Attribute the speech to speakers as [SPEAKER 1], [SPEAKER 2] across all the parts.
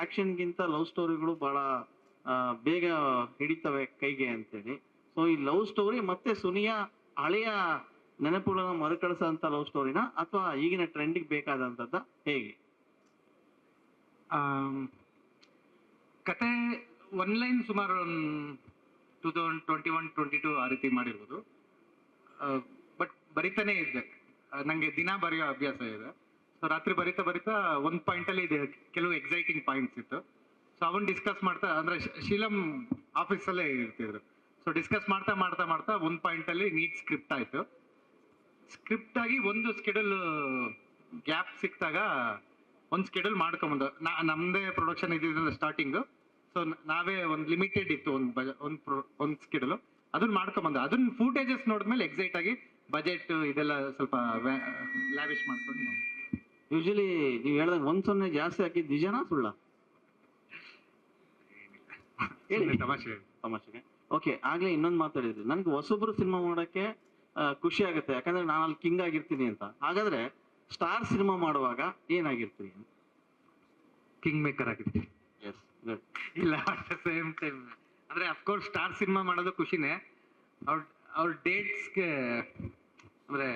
[SPEAKER 1] ಆಕ್ಷನ್ಗಿಂತ love ಸ್ಟೋರಿಗಳು ಬಹಳ ಬೇಗ ಹಿಡಿತವೆ ಕೈಗೆ ಅಂತೇಳಿ. ಸೊ ಈ ಲವ್ ಸ್ಟೋರಿ ಮತ್ತೆ ಸುನಿಯ ಹಳೆಯ ನೆನಪುಗಳನ್ನ ಮರುಕಳಿಸಂತ ಲವ್ ಸ್ಟೋರಿನ ಅಥವಾ ಈಗಿನ ಟ್ರೆಂಡಿಗೆ ಬೇಕಾದಂಥದ್ದ ಹೇಗೆ?
[SPEAKER 2] ಕತೆ ಒನ್ ಲೈನ್ ಸುಮಾರು two thousand twenty one, twenty two ಆ ರೀತಿ ಮಾಡಿರ್ಬೋದು. ಬಟ್ ಬರಿತಾನೆ ಇದ್ದೆ. ನನಗೆ ನಂಗೆ ದಿನ ಬರೆಯೋ ಅಭ್ಯಾಸ ಇದೆ. ಸೊ ರಾತ್ರಿ ಬರಿತಾ ಬರಿತಾ ಒಂದು ಪಾಯಿಂಟಲ್ಲಿ ಇದೆ. ಕೆಲವು ಎಕ್ಸೈಟಿಂಗ್ ಪಾಯಿಂಟ್ಸ್ ಇತ್ತು. ಸೊ ಅವನ್ ಡಿಸ್ಕಸ್ ಮಾಡ್ತಾ, ಅಂದ್ರೆ ಶೀಲಂ ಆಫೀಸಲ್ಲೇ ಇರ್ತಿದ್ರು. ಸೊ ಡಿಸ್ಕಸ್ ಮಾಡ್ತಾ ಮಾಡ್ತಾ ಮಾಡ್ತಾ ಒಂದು ಪಾಯಿಂಟಲ್ಲಿ ನೀಟ್ ಸ್ಕ್ರಿಪ್ಟ್ ಆಯ್ತು. ಸ್ಕ್ರಿಪ್ಟ್ ಆಗಿ ಒಂದು ಸ್ಕೆಡ್ಯೂಲ್ ಗ್ಯಾಪ್ ಸಿಕ್ಕಿದಾಗ ಒಂದು ಸ್ಕೆಡ್ಯೂಲ್ ಮಾಡ್ಕೊಂಬಂದು ನಾ ಪ್ರೊಡಕ್ಷನ್ ಇದ್ದಿದ್ರಿಂದ ಸ್ಟಾರ್ಟಿಂಗು ಸೊ ನಾವೇ ಒಂದು ಲಿಮಿಟೆಡ್ ಇತ್ತು ಒಂದು ಒಂದು ಅದನ್ನ ಮಾಡ್ಕೊಂಬಂದು ಅದನ್ನ ಫೂಟೇಜಸ್ ನೋಡಿದ್ಮೇಲೆ ಎಕ್ಸೈಟ್ ಆಗಿ ಬಜೆಟ್ ಇದೆಲ್ಲ ಸ್ವಲ್ಪ ಲ್ಯಾವಿಶ್ ಮಾಡ್ಕೊಂಡು.
[SPEAKER 1] ಯೂಶಲಿ ನೀವು ಹೇಳ್ದಂಗೆ ಒಂದ್ ಸೊನ್ನೆ ಜಾಸ್ತಿ ಹಾಕಿದ್ ನಿಜನಾ ಸುಳ್ಳ? ಹೇಳಿ.
[SPEAKER 2] ತಮಾಷೆ.
[SPEAKER 1] ತಮಾಷೆಗೆ. ಓಕೆ ಆಗ್ಲೇ ಇನ್ನೊಂದು ಮಾತಾಡಿದ್ರಿ ನನ್ಗೆ ಹೊಸೊಬ್ರು ಸಿನಿಮಾ ಮಾಡೋಕೆ ಖುಷಿ ಆಗುತ್ತೆ. ಯಾಕಂದ್ರೆ ನಾನು ಅಲ್ಲಿ ಕಿಂಗ್ ಆಗಿರ್ತೀನಿ ಅಂತ. ಹಾಗಾದ್ರೆ ಸ್ಟಾರ್ ಸಿನಿಮಾ ಮಾಡುವಾಗ ಏನಾಗಿರ್ತೀರಿ
[SPEAKER 2] ಕಿಂಗ್ ಮೇಕರ್ ಆಗಿರ್ತೀನಿ.
[SPEAKER 1] ಎಸ್
[SPEAKER 2] ಇಲ್ಲ ಸೇಮ್ ಟೈಮ್. ಅಂದ್ರೆ ಅಫ್ಕೋರ್ಸ್ ಸ್ಟಾರ್ ಸಿನಿಮಾ ಮಾಡೋದು ಖುಷಿನೇ. ಅವ್ರ ಅವ್ರ ಡೇಟ್ಸ್ಗೆ ಅಂದ್ರೆ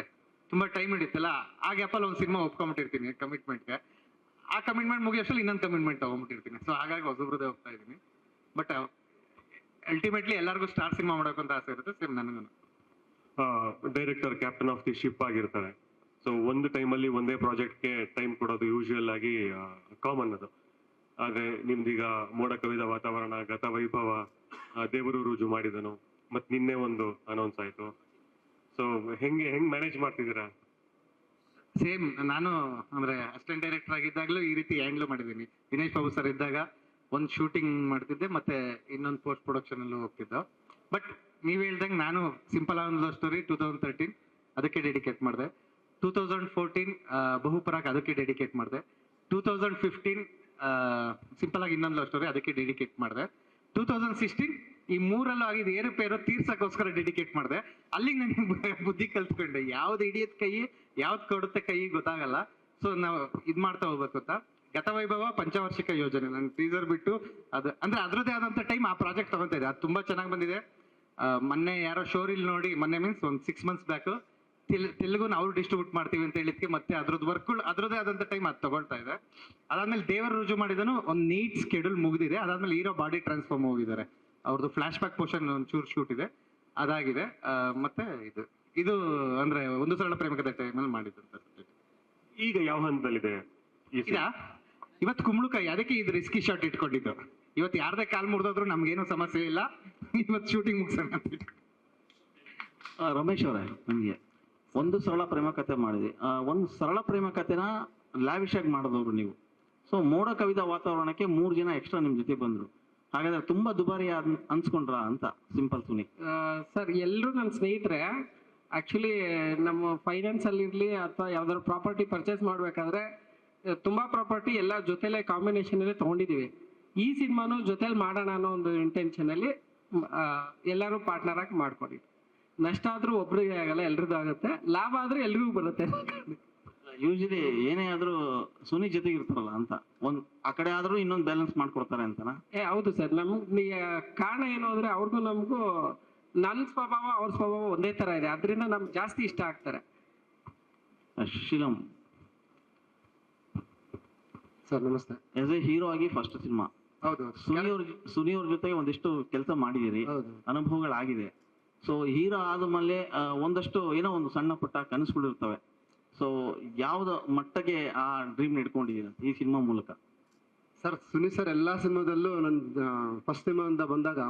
[SPEAKER 2] ತುಂಬಾ ಟೈಮ್ ಹಿಡಿತಲ್ಲ ಆ ಗ್ಯಾಪಲ್ಲಿ ಒಂದು ಸಿನಿಮಾ ಒಪ್ಕೊಂಬಿಟ್ಟಿರ್ತೀನಿ ಕಮಿಟ್ಮೆಂಟ್ಗೆ ಆ ಕಮಿಟ್ಮೆಂಟ್ ಮುಗಿಯೋಷ್ಟಲ್ಲಿ ಇನ್ನೊಂದು ಕಮಿಟ್ಮೆಂಟ್ ತಗೊಂಡ್ಬಿಟ್ಟಿರ್ತೀನಿ. ಸೊ ಹಾಗಾಗಿ ಹೊಸಬ್ರದೇ ಹೋಗ್ತಾ ಇದ್ದೀನಿ. ಬಟ್ ಅಲ್ಟಿಮೇಟ್ಲಿ ಎಲ್ಲರಿಗೂ ಸ್ಟಾರ್ ಸಿನಿಮಾ ಮಾಡೋಕೆ ಅಂತ ಆಸೆ ಇರುತ್ತೆ. ಸೇಮ್ ನನಗೂ
[SPEAKER 3] director captain of the ship ಆಗಿರ್ತಾರೆ. ಸೊ ಒಂದು ಟೈಮಲ್ಲಿ ಒಂದೇ ಪ್ರಾಜೆಕ್ಟ್ಗೆ ಟೈಮ್ ಕೊಡೋದು ಯೂಶುವಲ್ ಆಗಿ ಕಾಮನ್ ಅದು. ಆದ್ರೆ ನಿಮ್ದೀಗ ಮೋಡ ಕವಿದ ವಾತಾವರಣ ಗತ ವೈಭವ ದೇವರು ರುಜು ಮಾಡಿದನು. ಮತ್ ನಿನ್ನೆ ಒಂದು ಅನೌನ್ಸ್ ಆಯ್ತು. ಸೊ ಹೆಂಗೆ, ಹೆಂಗ್ ಮ್ಯಾನೇಜ್ ಮಾಡ್ತಿದ್ದೀರಾ?
[SPEAKER 2] ಸೇಮ್ ನಾನು ಅಂದ್ರೆ ಅಸಿಸ್ಟೆಂಟ್ ಡೈರೆಕ್ಟರ್ ಆಗಿದ್ದಾಗಲೂ ಈ ರೀತಿ ಹ್ಯಾಂಡ್ಲ್ ಮಾಡಿದ್ದೀನಿ. ದಿನೇಶ್ ಬಾಬು ಸರ್ ಇದ್ದಾಗ ಒಂದು ಶೂಟಿಂಗ್ ಮಾಡ್ತಿದ್ದೆ, ಮತ್ತೆ ಇನ್ನೊಂದು ಪೋಸ್ಟ್ ಪ್ರೊಡಕ್ಷನ್ ಅಲ್ಲೂ ಹೋಗ್ತಿದ್ದೆ. ಬಟ್ ನೀವ್ ಹೇಳ್ದಂಗೆ ನಾನು ಸಿಂಪಲ್ ಆನ್ ಸ್ಟೋರಿ ಟೂ ತೌಸಂಡ್ ತರ್ಟೀನ್ ಅದಕ್ಕೆ ಡೆಡಿಕೇಟ್ ಮಾಡಿದೆ. ಟೂ ತೌಸಂಡ್ ಫೋರ್ಟೀನ್ ಬಹುಪರಾಗ್ ಅದಕ್ಕೆ ಡೆಡಿಕೇಟ್ ಮಾಡಿದೆ. ಟೂ ತೌಸಂಡ್ ಫಿಫ್ಟೀನ್ ಸಿಂಪಲ್ ಆಗಿ ಇನ್ನೊಂದು ಲವ್ ಸ್ಟೋರಿ ಅದಕ್ಕೆ ಡೆಡಿಕೇಟ್ ಮಾಡಿದೆ. ಟೂ ತೌಸಂಡ್ ಸಿಕ್ಸ್ಟೀನ್ ಈ ಮೂರಲ್ಲೂ ಆಗಿದ್ದು ಏರುಪೇರು ತೀರ್ಸಕ್ಕೋಸ್ಕರ ಡೆಡಿಕೇಟ್ ಮಾಡಿದೆ. ಅಲ್ಲಿಗೆ ನನಗೆ ಬುದ್ಧಿ ಕಲ್ತ್ಕೊಂಡೆ. ಯಾವ್ದು ಹಿಡಿಯತ್ ಕೈ, ಯಾವ್ದು ಕೊಡುತ್ತೆ ಕೈ ಗೊತ್ತಾಗಲ್ಲ. ಸೊ ನಾವು ಇದ್ ಮಾಡ್ತಾ ಹೋಗ್ಬೇಕು ಅಂತ. ಗತವೈಭವ ಪಂಚವಾರ್ಷಿಕ ಯೋಜನೆ. ನಾನು ಟೀಸರ್ ಬಿಟ್ಟು ಅದು, ಅಂದ್ರೆ ಅದರದೇ ಆದಂತ ಟೈಮ್ ಆ ಪ್ರಾಜೆಕ್ಟ್ ತಗೊಂತಾ ಇದೆ ಅದು ತುಂಬಾ ಚೆನ್ನಾಗಿ ಬಂದಿದೆ. ಮೊನ್ನೆ ಯಾರೋ ಶೋರಿಲ್ ನೋಡಿ, ಮೊನ್ನೆ ಮೀನ್ಸ್ ಒಂದು ಸಿಕ್ಸ್ ಮಂತ್ಸ್ ಬ್ಯಾಕ್ ತೆಲುಗು ನಾವು ಡಿಸ್ಟ್ರಿಬ್ಯೂಟ್ ಮಾಡ್ತೀವಿ ಅಂತ ಹೇಳಿದ್ಕೆ ಮತ್ತೆ ಅದ್ರದ್ದು ವರ್ಕ್ಗಳು ಅದ್ರದ್ದೇ ಆದಂತ ಟೈಮ್ ಅದು ತಗೊಳ್ತಾ ಇದೆ. ಅದಾದ್ಮೇಲೆ ದೇವರ ರುಜು ಮಾಡಿದನು ಒಂದು ನೀಟ್ ಸ್ಕೆಡ್ಯೂಲ್ ಮುಗಿದಿದೆ. ಅದಾದ್ಮೇಲೆ ಹೀರೋ ಬಾಡಿ ಟ್ರಾನ್ಸ್ಫಾರ್ಮ್ ಹೋಗಿದ್ದಾರೆ. ಅವ್ರದ್ದು ಫ್ಲಾಶ್ ಬ್ಯಾಕ್ ಪೋರ್ಷನ್ ಒಂಚೂರು ಶೂಟ್ ಇದೆ. ಅದಾಗಿದೆ. ಮತ್ತೆ ಇದು ಇದು ಅಂದ್ರೆ ಒಂದು ಸರಳ ಪ್ರೇಮಕತೆ ಟೈಮಲ್ಲಿ ಮಾಡಿದ್ರು
[SPEAKER 3] ಈಗ ಯಾವ ಹಂತದಲ್ಲಿದೆ
[SPEAKER 2] ಇವತ್ತು ಕುಂಬಳಕಾಯಿ ಅದಕ್ಕೆ ಇದು ರಿಸ್ಕಿ ಶಾಟ್ ಇಟ್ಕೊಂಡಿದ್ದು. ಇವತ್ತು ಯಾರ್ದೇ ಕಾಲ್ ಮುರಿದೋದ್ರು ನಮ್ಗೇನು ಸಮಸ್ಯೆ ಇಲ್ಲ. ಇವತ್ತು ಶೂಟಿಂಗ್ ಮುಗಿಸೋಣ ಅಂತ ಇಟ್ಕೊಂಡು.
[SPEAKER 1] ಆ, ರಮೇಶ್ ಅವರೇ ನನಗೆ ಒಂದು ಸರಳ ಪ್ರೇಮ ಕಥೆ ಮಾಡಿದೆ. ಒಂದು ಸರಳ ಪ್ರೇಮ ಕಥೆನ ಲ್ಯಾವಿಶ್ ಮಾಡಿದವರು ನೀವು. ಸೊ ಮೋಡ ಕವಿದ ವಾತಾವರಣಕ್ಕೆ ಮೂರು ಜನ ಎಕ್ಸ್ಟ್ರಾ ನಿಮ್ಮ ಜೊತೆ ಬಂದರು. ಹಾಗಾದ್ರೆ ತುಂಬಾ ದುಬಾರಿ ಅನ್ಸ್ಕೊಂಡ್ರ ಅಂತ ಸಿಂಪಲ್ ಸುನಿ
[SPEAKER 4] ಸರ್ ಎಲ್ಲರೂ ನನ್ನ ಸ್ನೇಹಿತರೆ ಆ್ಯಕ್ಚುಲಿ ನಮ್ಮ ಫೈನಾನ್ಸಲ್ಲಿ ಇರಲಿ ಅಥವಾ ಯಾವ್ದಾದ್ರು ಪ್ರಾಪರ್ಟಿ ಪರ್ಚೇಸ್ ಮಾಡಬೇಕಾದ್ರೆ ತುಂಬಾ ಪ್ರಾಪರ್ಟಿ ಎಲ್ಲ ಜೊತೆಲೆ ಕಾಂಬಿನೇಷನಲ್ಲಿ ತಗೊಂಡಿದೀವಿ. ಈ ಸಿನಿಮಾನು ಜೊತೆಲಿ ಮಾಡೋಣ ಅನ್ನೋ ಒಂದು ಇಂಟೆನ್ಷನಲ್ಲಿ ಎಲ್ಲರೂ ಪಾರ್ಟ್ನರ್ ಆಗಿ ಮಾಡ್ಕೊಂಡಿದ್ವಿ. ನಷ್ಟ ಆದ್ರೂ ಒಬ್ರಿಗೆ ಆಗಲ್ಲ ಎಲ್ರಿಗೂ ಆಗುತ್ತೆ. ಲಾಭ ಆದ್ರೆ ಎಲ್ರಿಗೂ ಬರುತ್ತೆ.
[SPEAKER 1] ಯೂಶಲಿ ಏನೇ ಆದ್ರೂ ಸುನಿ ಜೊತೆಗೆ ಇರ್ತಾರಲ್ಲ ಅಂತ. ಒಂದ್ ಆ ಕಡೆ ಆದ್ರೂ ಇನ್ನೊಂದು ಬ್ಯಾಲೆನ್ಸ್ ಮಾಡ್ಕೊಡ್ತಾರೆ ಅಂತನಾ?
[SPEAKER 4] ಏ ಹೌದು ಸರ್. ನಮ್ಗ್ ಕಾರಣ ಏನು ಅಂದ್ರೆ ಅವ್ರಿಗೂ ನಮಗೂ ನನ್ನ ಸ್ವಭಾವ ಅವ್ರ ಸ್ವಭಾವ ಒಂದೇ ತರ ಇದೆ. ಅದರಿಂದ ನಮ್ಗೆ ಜಾಸ್ತಿ ಇಷ್ಟ ಆಗ್ತಾರೆ.
[SPEAKER 1] ಶಿಲಂ.
[SPEAKER 2] ಸರ್ ನಮಸ್ತೆ.
[SPEAKER 1] ಎಸ್ ಎ ಹೀರೋ ಆಗಿ ಫಸ್ಟ್ ಸಿನಿಮಾ
[SPEAKER 2] ಹೌದು
[SPEAKER 1] ಸುನಿ ಅವ್ರ ಸುನಿ ಅವ್ರ ಜೊತೆಗೆ ಒಂದಿಷ್ಟು ಕೆಲಸ ಮಾಡಿದಿರಿ.
[SPEAKER 2] ಹೌದು.
[SPEAKER 1] ಅನುಭವಗಳಾಗಿದೆ. ಸೊ ಹೀರೋ ಆದಮೇಲೆ ಒಂದಷ್ಟು ಏನೋ ಒಂದು ಸಣ್ಣ ಪುಟ್ಟ ಕನಸುಗಳಿರ್ತವೆ ಸೊ ಯಾವ್ದು ಮಟ್ಟಕ್ಕೆ ಆ ಡ್ರೀಮ್ ಇಟ್ಕೊಂಡಿದ್ದೀರ ಈ ಸಿನಿಮಾ ಮೂಲಕ?
[SPEAKER 5] ಸರ್ ಸುನಿ ಸರ್ ಎಲ್ಲಾ ಸಿನಿಮಾದಲ್ಲೂ ನನ್ನ ಫಸ್ಟ್ ಸಿನಿಮಾ ಅಂತ ಬಂದಾಗ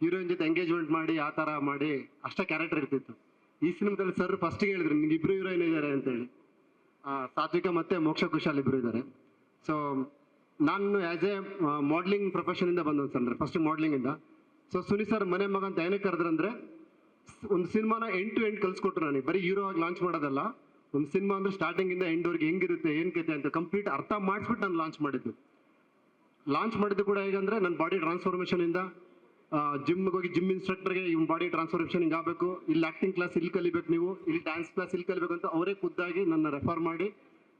[SPEAKER 5] ಹೀರೋಯಿನ್ ಜೊತೆ ಎಂಗೇಜ್ಮೆಂಟ್ ಮಾಡಿ ಆ ತರ ಮಾಡಿ ಅಷ್ಟೇ ಕ್ಯಾರೆಕ್ಟರ್ ಇರ್ತಿತ್ತು. ಈ ಸಿನಿಮಾದಲ್ಲಿ ಸರ್ ಫಸ್ಟ್ ಹೇಳಿದ್ರು ನಿಮ್ಗೆ ಇಬ್ರು ಹೀರೋಯಿನ್ ಇದ್ದಾರೆ ಅಂತ ಹೇಳಿ ಆ, ಸಾತ್ವಿಕ ಮತ್ತೆ ಮೋಕ್ಷ ಕುಶಾಲ್ ಇಬ್ರು ಇದ್ದಾರೆ ಸೊ ನಾನು ಆಸ್ ಎ ಮಾಡ್ಲಿಂಗ್ ಪ್ರೊಫೆಷನ್ ಇಂದ ಬಂದ ಸರ್ ಫಸ್ಟ್ ಮಾಡ್ಲಿಂಗ್ ಇಂದ. ಸೊ ಸುನಿ ಸರ್ ಮನೆ ಮಗ ಅಂತ ಏನಕ್ಕೆ ಕರೆದ್ರಂದ್ರೆ ಒಂದು ಸಿನಿಮಾನ ಎಂಡ್ ಟು ಎಂಡ್ ಕಲ್ಸ್ಕೊಟ್ರು ನನಗೆ ಬರೀ ಹೀರೋ ಆಗಿ ಲಾಂಚ್ ಮಾಡೋದಲ್ಲ. ಒಂದು ಸಿನಿಮಾ ಅಂದ್ರೆ ಸ್ಟಾರ್ಟಿಂಗ್ ಇಂದ ಎಂಡ್ ವರ್ಗೆ ಹೆಂಗಿರುತ್ತೆ, ಏನ್ ಕತೆ ಅಂತ ಕಂಪ್ಲೀಟ್ ಅರ್ಥ ಮಾಡಿಸ್ಬಿಟ್ಟು ನಾನು ಲಾಂಚ್ ಮಾಡಿದ್ದು. ಲಾಂಚ್ ಮಾಡಿದ್ದು ಕೂಡ ಹೇಗಂದ್ರೆ ನನ್ನ ಬಾಡಿ ಟ್ರಾನ್ಸ್ಫಾರ್ಮೇಶನ್ ಇಂದ ಜಿಮ್ಗೆ ಹೋಗಿ ಜಿಮ್ ಇನ್ಸ್ಟ್ರಕ್ಟರ್ಗೆ ಇವ್ ಬಾಡಿ ಟ್ರಾನ್ಸ್ಫಾರ್ಮೇಶನ್ ಹಿಂಗೆ ಆಗಬೇಕು. ಇಲ್ಲಿ ಆಕ್ಟಿಂಗ್ ಕ್ಲಾಸ್ ಇಲ್ಲಿ ಕಲಿಬೇಕು ನೀವು, ಇಲ್ಲಿ ಡ್ಯಾನ್ಸ್ ಕ್ಲಾಸ್ ಇಲ್ಲಿ ಕಲಿಬೇಕು ಅಂತ ಅವರೇ ಖುದ್ದಾಗಿ ನನ್ನ ರೆಫರ್ ಮಾಡಿ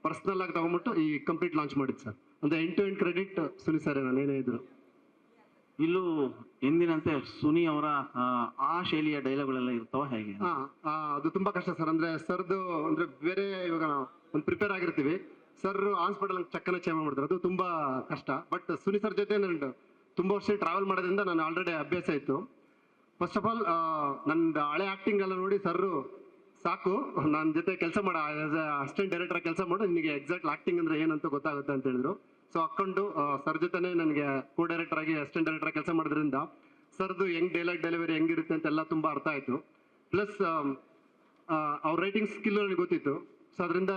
[SPEAKER 5] ಪರ್ಸನಲ್ ಆಗಿ ತಗೊಂಡ್ಬಿಟ್ಟು ಈ ಕಂಪ್ಲೀಟ್ ಲಾಂಚ್ ಮಾಡಿದ್ದು ಸರ್. ಒಂದು ಎಂಟು ಎಂಟು ಕ್ರೆಡಿಟ್ ಸುನಿ ಸರ್ ನಾನು ಏನೇ ಇದ್ರು.
[SPEAKER 1] ಇಲ್ಲೂ ಎಂದಿನಂತೆ ಸುನಿ ಅವರ ಆ, ಶೈಲಿಯ ಡೈಲಾಗ್ಗಳೆಲ್ಲ ಇರ್ತಾವ ಹೇಗೆ?
[SPEAKER 5] ಅದು ತುಂಬಾ ಕಷ್ಟ ಸರ್. ಅಂದ್ರೆ ಸರ್ದು ಅಂದ್ರೆ ಬೇರೆ ಇವಾಗ ಒಂದು ಪ್ರಿಪೇರ್ ಆಗಿರ್ತೀವಿ. ಸರ್ ಹಾಸ್ಪಿಟಲ್ ಚಕ್ಕನ ಚೇಮ ಮಾಡ್ತಾರೆ. ಅದು ತುಂಬಾ ಕಷ್ಟ. ಬಟ್ ಸುನಿ ಸರ್ ಜೊತೆ ನಾನು ತುಂಬಾ ವರ್ಷ ಟ್ರಾವೆಲ್ ಮಾಡೋದ್ರಿಂದ ನಾನು ಆಲ್ರೆಡಿ ಅಭ್ಯಾಸ ಇತ್ತು. ಫಸ್ಟ್ ಆಫ್ ಆಲ್ ನಂದು ಹಳೆ ಆಕ್ಟಿಂಗ್ ಎಲ್ಲ ನೋಡಿ ಸರ್ ಸಾಕು. ನನ್ನ ಜೊತೆ ಕೆಲಸ ಮಾಡ ಆಸ್ ಅಸಿಸ್ಟೆಂಟ್ ಡೈರೆಕ್ಟರ್ ಕೆಲಸ ಮಾಡು. ನಿನಗೆ ಎಕ್ಸಾಕ್ಟ್ ಆಕ್ಟಿಂಗ್ ಅಂದ್ರೆ ಏನಂತ ಗೊತ್ತಾಗುತ್ತೆ ಅಂತ ಹೇಳಿದ್ರು. ಸೊ ಹಾಕೊಂಡು ಸರ್ ಜೊತೆನೆ ನನಗೆ ಕೋ ಡೈರೆಕ್ಟರ್ ಆಗಿ ಅಸಿಸ್ಟೆಂಟ್ ಡೈರೆಕ್ಟರ್ ಕೆಲಸ ಮಾಡೋದ್ರಿಂದ ಸರ್ದು ಹೆಂಗ್ ಡೈಲಾಗ್ ಡೆಲಿವರಿ ಹೆಂಗಿರುತ್ತೆ ಅಂತೆಲ್ಲ ತುಂಬಾ ಅರ್ಥ ಆಯ್ತು. ಪ್ಲಸ್ ಅವ್ರ ರೈಟಿಂಗ್ ಸ್ಕಿಲ್ ನನಗೆ ಗೊತ್ತಿತ್ತು. ಸೊ ಅದರಿಂದ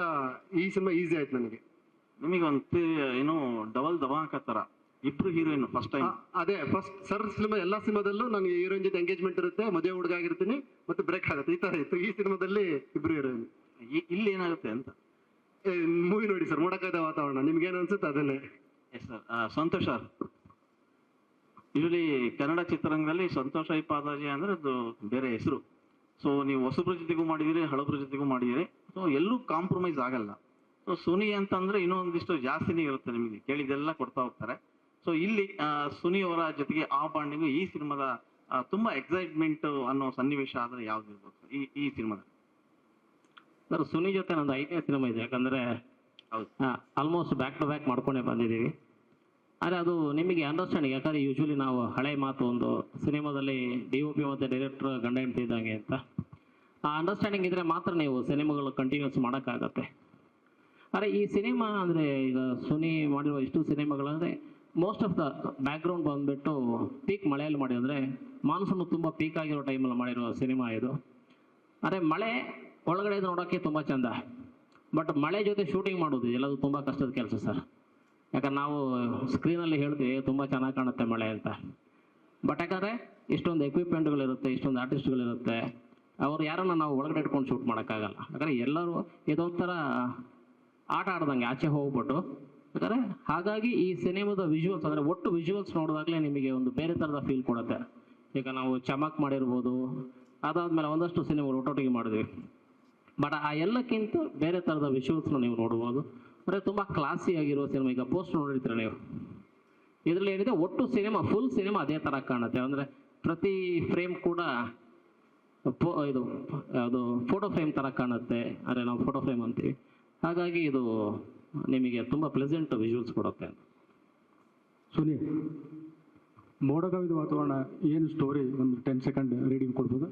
[SPEAKER 5] ಈ ಸಿನಿಮಾ ಈಸಿ ಆಯ್ತು ನನಗೆ.
[SPEAKER 1] ನಿಮಗೆ ಒಂದು ಏನು ಡಬಲ್ ದಬಾಕ ತರ. ಇಬ್ರು ಹೀರೋಯಿನ್ ಫಸ್ಟ್ ಟೈಮ್
[SPEAKER 5] ಅದೇ ಫಸ್ಟ್ ಸರ್ ಸಿನಿಮಾ ಎಲ್ಲಾ ಸಿನಿಮಾದಲ್ಲೂ ನನಗೆ ಹೀರೋಯಿನ್ ಜೊತೆ ಎಂಗೇಜ್ಮೆಂಟ್ ಇರುತ್ತೆ ಮದುವೆ ಹುಡುಗ ಆಗಿರ್ತೀನಿ ಮತ್ತೆ ಬ್ರೇಕ್ ಆಗುತ್ತೆ. ಈ ತರ ಇತ್ತು. ಈ ಸಿನಿಮಾದಲ್ಲಿ ಇಬ್ರು ಹೀರೋಯಿನ್
[SPEAKER 1] ಇಲ್ಲಿ ಏನಾಗುತ್ತೆ ಅಂತ?
[SPEAKER 5] ಮೂವಿ ನೋಡಿ ಸರ್ ಮೋಡಕಾದ ವಾತಾವರಣ, ನಿಮ್ಗೆ ಏನು ಅನ್ಸುತ್ತೆ ಅದನ್ನೇ?
[SPEAKER 1] Yes sir Santosh sir usually Kannada ಚಿತ್ರರಂಗದಲ್ಲಿ ಸಂತೋಷ್ ಐ ಪಾದಾಜಿ ಅಂದ್ರೆ ಅದು ಬೇರೆ ಹೆಸರು. ಸೊ ನೀವು ಹೊಸಬ್ರ ಜೊತೆಗೂ ಮಾಡಿದಿರಿ, ಹಳಬ್ರ ಜೊತೆಗೂ ಮಾಡಿದಿರಿ. ಸೊ ಎಲ್ಲೂ ಕಾಂಪ್ರಮೈಸ್ ಆಗಲ್ಲ. ಸೊ ಸುನಿ ಅಂತಂದ್ರೆ ಇನ್ನೊಂದಿಷ್ಟು ಜಾಸ್ತಿನೇ ಇರುತ್ತೆ ನಿಮಗೆ. ಕೇಳಿದೆಲ್ಲ ಕೊಡ್ತಾ ಹೋಗ್ತಾರೆ. ಸೊ ಇಲ್ಲಿ ಸುನಿ ಅವರ ಜೊತೆಗೆ ಆ ಬಾಂಡಿಂಗ್ ಈ ಸಿನಿಮಾದ ತುಂಬಾ ಎಕ್ಸೈಟ್ಮೆಂಟ್ ಅನ್ನೋ ಸನ್ನಿವೇಶ ಆದ್ರೆ ಯಾವ್ದು ಇರ್ಬೋದು ಈ ಈ ಸಿನಿಮಾದಲ್ಲಿ.
[SPEAKER 6] ಸರ್ ಸುನಿ ಜೊತೆ ನಂದು ಐದನೇ ಸಿನಿಮಾ ಇದೆ ಯಾಕಂದ್ರೆ
[SPEAKER 1] ಹೌದು.
[SPEAKER 6] ಆಲ್ಮೋಸ್ಟ್ ಬ್ಯಾಕ್ ಟು ಬ್ಯಾಕ್ ಮಾಡ್ಕೊಂಡೇ ಬಂದಿದ್ದೀವಿ. ಆದರೆ ಅದು ನಿಮಗೆ ಅಂಡರ್ಸ್ಟ್ಯಾಂಡಿಂಗ್ ಯಾಕಂದ್ರೆ ಯೂಶ್ವಲಿ ನಾವು ಹಳೆ ಮಾತು ಒಂದು ಸಿನಿಮಾದಲ್ಲಿ ಡಿ ಒ ಪಿ ಮತ್ತು ಡೈರೆಕ್ಟರ್ ಗಂಡ ಹೆಂಡತಿ ಇದ್ದಂಗೆ ಅಂತ. ಆ ಅಂಡರ್ಸ್ಟ್ಯಾಂಡಿಂಗ್ ಇದ್ರೆ ಮಾತ್ರ ನೀವು ಸಿನಿಮಾಗಳು ಕಂಟಿನ್ಯೂಸ್ ಮಾಡೋಕ್ಕಾಗತ್ತೆ. ಆದರೆ ಈ ಸಿನಿಮಾ ಅಂದರೆ ಈಗ ಸುನಿ ಮಾಡಿರುವ ಇಷ್ಟು ಸಿನಿಮಾಗಳಂದರೆ ಮೋಸ್ಟ್ ಆಫ್ ದ ಬ್ಯಾಕ್ಗ್ರೌಂಡ್ ಬಂದುಬಿಟ್ಟು ಪೀಕ್ ಮಳೆಯಲ್ಲಿ ಮಾಡಿ ಅಂದರೆ ಮಾನ್ಸೂನ್ ತುಂಬ ಪೀಕ್ ಆಗಿರೋ ಟೈಮಲ್ಲಿ ಮಾಡಿರೋ ಸಿನಿಮಾ ಇದು. ಅರೆ ಮಳೆ ಒಳಗಡೆ ನೋಡೋಕ್ಕೆ ತುಂಬ ಚಂದ. ಬಟ್ ಮಳೆ ಜೊತೆ ಶೂಟಿಂಗ್ ಮಾಡೋದು, ಎಲ್ಲದು ತುಂಬ ಕಷ್ಟದ ಕೆಲಸ ಸರ್ ಯಾಕಂದ್ರೆ ನಾವು ಸ್ಕ್ರೀನಲ್ಲಿ ಹೇಳ್ತೀವಿ, ತುಂಬ ಚೆನ್ನಾಗಿ ಕಾಣುತ್ತೆ ಮಳೆ ಅಂತ. ಬಟ್ ಯಾಕಂದರೆ ಇಷ್ಟೊಂದು ಎಕ್ವಿಪ್ಮೆಂಟ್ಗಳಿರುತ್ತೆ ಇಷ್ಟೊಂದು ಆರ್ಟಿಸ್ಟ್ಗಳಿರುತ್ತೆ ಅವ್ರು ಯಾರನ್ನ ನಾವು ಒಳಗಡೆ ಇಟ್ಕೊಂಡು ಶೂಟ್ ಮಾಡೋಕ್ಕಾಗಲ್ಲ. ಯಾಕಂದರೆ ಎಲ್ಲರೂ ಇದೊಂಥರ ಆಟ ಆಡ್ದಂಗೆ, ಆಚೆ ಹೋಗ್ಬಿಟ್ಟು. ಯಾಕಂದರೆ ಹಾಗಾಗಿ ಈ ಸಿನಿಮಾದ ವಿಜುವಲ್ಸ್ ಅಂದರೆ ಒಟ್ಟು ವಿಜುವಲ್ಸ್ ನೋಡಿದಾಗಲೇ ನಿಮಗೆ ಒಂದು ಬೇರೆ ಥರದ ಫೀಲ್ ಕೊಡುತ್ತೆ. ಈಗ ನಾವು ಚಮಕ್ ಮಾಡಿರ್ಬೋದು, ಅದಾದಮೇಲೆ ಒಂದಷ್ಟು ಸಿನಿಮಾಗಳು ಒಟ್ಟೊಟ್ಟಿಗೆ ಮಾಡಿದ್ವಿ. ಬಟ್ ಆ ಎಲ್ಲಕ್ಕಿಂತ ಬೇರೆ ಥರದ ವಿಷುವಲ್ಸ್ನ ನೀವು ನೋಡ್ಬೋದು. ಅಂದರೆ ತುಂಬ ಕ್ಲಾಸಿ ಆಗಿರೋ ಸಿನಿಮಾ ಈಗ ಪೋಸ್ಟ್ ನೋಡಿರ್ತೀರ ನೀವು? ಇದರಲ್ಲಿ ಏನಿದೆ? ಒಟ್ಟು ಸಿನಿಮಾ ಫುಲ್ ಸಿನಿಮಾ ಅದೇ ಥರ ಕಾಣುತ್ತೆ. ಅಂದರೆ ಪ್ರತಿ ಫ್ರೇಮ್ ಕೂಡ ಪೋ ಇದು ಅದು ಫೋಟೋ ಫ್ರೇಮ್ ಥರ ಕಾಣುತ್ತೆ. ಅಂದರೆ ನಾವು ಫೋಟೋ ಫ್ರೇಮ್ ಅಂತೀವಿ. ಹಾಗಾಗಿ ಇದು ನಿಮಗೆ ತುಂಬ ಪ್ಲೆಸೆಂಟ್ ವಿಜುವಲ್ಸ್ ಕೊಡುತ್ತೆ.
[SPEAKER 7] ಸುನಿ ಮೋಡಗಾವಿದ ವಾತಾವರಣ ಏನು ಸ್ಟೋರಿ ಒಂದು ಟೆನ್ ಸೆಕೆಂಡ್ ರೀಡಿಂಗ್ ಕೊಡ್ಬೋದು?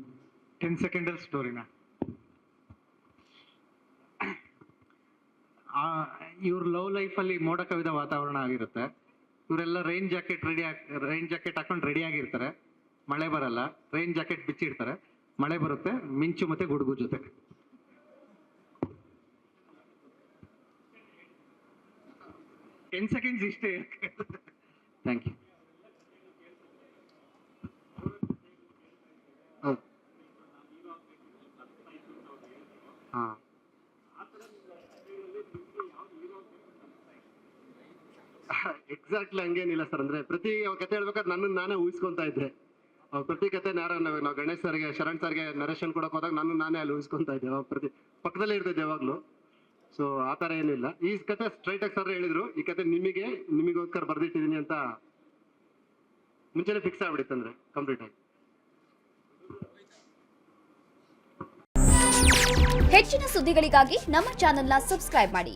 [SPEAKER 2] ಟೆನ್ ಸೆಕೆಂಡಲ್ಲಿ ಸ್ಟೋರಿನ ಇವ್ರ ಲವ್ ಅಲ್ಲಿ ಮೋಡ ಕವಿದ ವಾತಾವರಣ ಆಗಿರುತ್ತೆ. ಇವರೆಲ್ಲ rain jacket ready rain jacket ಹಾಕೊಂಡು ರೆಡಿ ಆಗಿರ್ತಾರೆ. ಮಳೆ ಬರಲ್ಲ. ರೈನ್ ಜಾಕೆಟ್ ಬಿಚ್ಚಿಡ್ತಾರೆ. ಮಳೆ ಬರುತ್ತೆ. ಮಿಂಚು ಮತ್ತೆ ಗುಡುಗು ಜೊತೆ. ಟೆನ್ ಸೆಕೆಂಡ್ಸ್ ಇಷ್ಟೇ ಥ್ಯಾಂಕ್ ಯು
[SPEAKER 5] ಹಾ. ಎಕ್ಸಾಕ್ಟ್ಲಿ ಹಂಗೇನಿಲ್ಲ ಸರ್ ಅಂದ್ರೆ ಪ್ರತಿ ಕತೆ ಹೇಳ್ಬೇಕಾದ್ರೆ ನನ್ನನ್ನು ನಾನೇ ಊಹಿಸ್ಕೊಂತಾ ಇದ್ದೆ. ಪ್ರತಿ ಕತೆ ಯಾರ ನಾವು ಗಣೇಶ್ ಸರ್ಗೆ, ಶರಣ್ ಸರ್ಗೆ ನರೇಶನ್ ಕೊಡಕ್ ಹೋದಾಗ ನಾನು ನಾನೇ ಅಲ್ಲಿ ಊಹಿಸ್ಕೊಂತಾ ಇದ್ದೆ. ಅವಾಗ ಪ್ರತಿ ಪಕ್ಕದಲ್ಲೇ ಇರ್ತಿದ್ದೆ ಯಾವಾಗ್ಲೂ. ಸೊ ಆ ಥರ ಏನಿಲ್ಲ. ಈ ಕತೆ ಸ್ಟ್ರೈಟ್ ಆಗಿ ಸರ್ ಹೇಳಿದ್ರು, ಈ ಕತೆ ನಿಮಗೆ, ನಿಮಗೋಸ್ಕರ ಬರ್ದಿಟ್ಟಿದೀನಿ ಅಂತ ಮುಂಚೆನೆ ಫಿಕ್ಸ್ ಆಗ್ಬಿಡಿತ್ತಂದ್ರೆ ಕಂಪ್ಲೀಟ್ ಆಗಿ.
[SPEAKER 8] ಹೆಚ್ಚಿನ ಸುದ್ದಿಗಳಿಗಾಗಿ ನಮ್ಮ ಚಾನೆಲ್ನ ಸಬ್ಸ್ಕ್ರೈಬ್ ಮಾಡಿ.